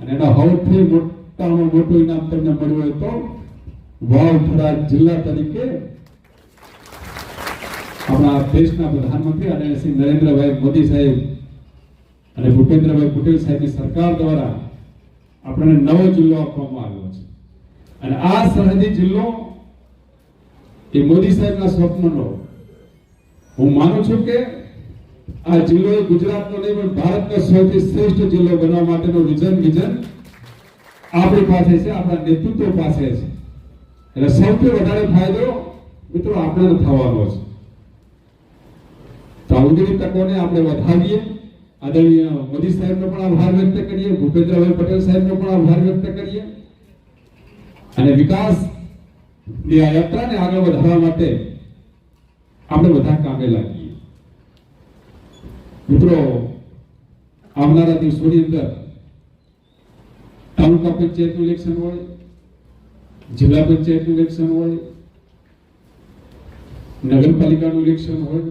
અને એના સૌથી મોટામાં મોટું ઇનામ તમને મળ્યું હોય તો વાવથરા જિલ્લા તરીકે આપણા દેશના પ્રધાનમંત્રી અને શ્રી નરેન્દ્રભાઈ મોદી સાહેબ અને ભૂપેન્દ્રભાઈ પટેલ સાહેબની સરકાર દ્વારા આપણને નવો જિલ્લો આપવામાં આવ્યો છે. અને આ સરહદી જિલ્લો એ મોદી સાહેબના સ્વપ્નનો. હું માનું છું કે આ જિલ્લો ગુજરાતનો નહીં, પણ ભારતનો સૌથી શ્રેષ્ઠ જિલ્લો બનવા માટેનો વિઝન વિઝન આપણી પાસે છે, આપણા નેતૃત્વ પાસે છે. એટલે સૌથી વધારે ફાયદો મિત્રો આપણને થવાનો છે. તો તકોને આપણે વધાવીએ આદરણીય મોદી સાહેબનો પણ આભાર વ્યક્ત કરીએ, ભૂપેન્દ્રભાઈ પટેલ સાહેબનો પણ આભાર વ્યક્ત કરીએ. અને વિકાસની આ યાત્રાને આગળ વધારવા માટે આપણે બધા કામે લાગીએ. મિત્રો, આવનારા દિવસોની અંદર તાલુકા પંચાયતનું ઇલેક્શન હોય, જિલ્લા પંચાયતનું ઇલેક્શન હોય, નગરપાલિકાનું ઇલેક્શન હોય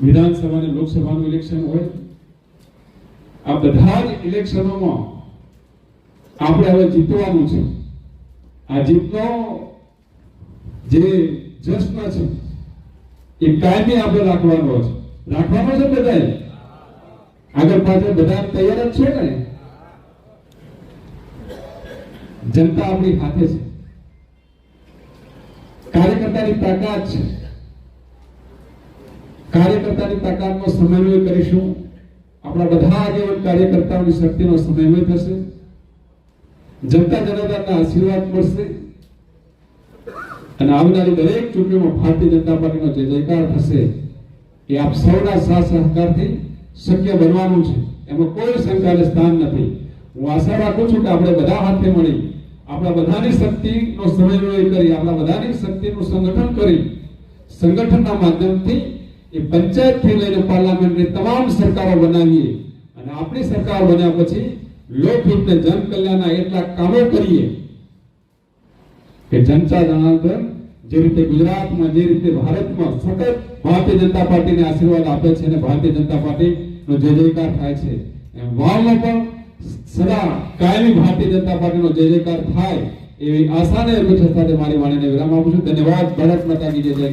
વિધાનસભા અને લોકસભાનું ઇલેક્શન હોય, આ બધા જ ઇલેક્શનોમાં આપણે હવે જીતવાનું છે. આ જીતનો જે જશ્ન છે, એ કાયમી આપણે રાખવાનો છે. રાખવાનો છે બધા આગળ પાછળ બધા તૈયાર જ છે ને? જનતા આપણી સાથે છે. કાર્યકર્તાની તાકાત છે. કાર્યકર્તાની તાકાતનો સમન્વય કરીશું. આપણા બધા આગેવાન કાર્યકર્તાઓની શક્તિનો સમન્વય થશે. જનતા જનાર્દનના આશીર્વાદ મળશે. અને આવનારી દરેક ચૂંટણીમાં ભારતીય જનતા પાર્ટીનો જે જયકાર થશે એ આપ સૌના સાથ સહકારથી શક્ય બનવાનું છે. એમાં કોઈ શંકાને સ્થાન નથી. હું આશા રાખું છું કે આપણે બધા હાથે મળી, આપણા બધાની શક્તિનો સમન્વય કરી, આપણા બધાની શક્તિનું સંગઠન કરી, સંગઠનના માધ્યમથી એ પંચાયતથી લઈને પાર્લામેન્ટની તમામ સરકારો બનાવીએ અને આપણી સરકાર બન્યા પછી લોકહિતને જન કલ્યાણના એટલા કામો કરીએ કે જનતા જનાર્દન જે રીતે ગુજરાતમાં, જે રીતે ભારતમાં સતત ભારતીય જનતા પાર્ટીને આશીર્વાદ આપે છે અને ભારતીય જનતા પાર્ટીનો જય જયકાર થાય છે. વાવમાં પણ સદા કાયમી ભારતીય જનતા પાર્ટીનો જય જયકાર થાય એવી આશાને સાથે મારી વાણીને વિરામ આપું છું. ધન્યવાદ. ભારત માતા જય. જય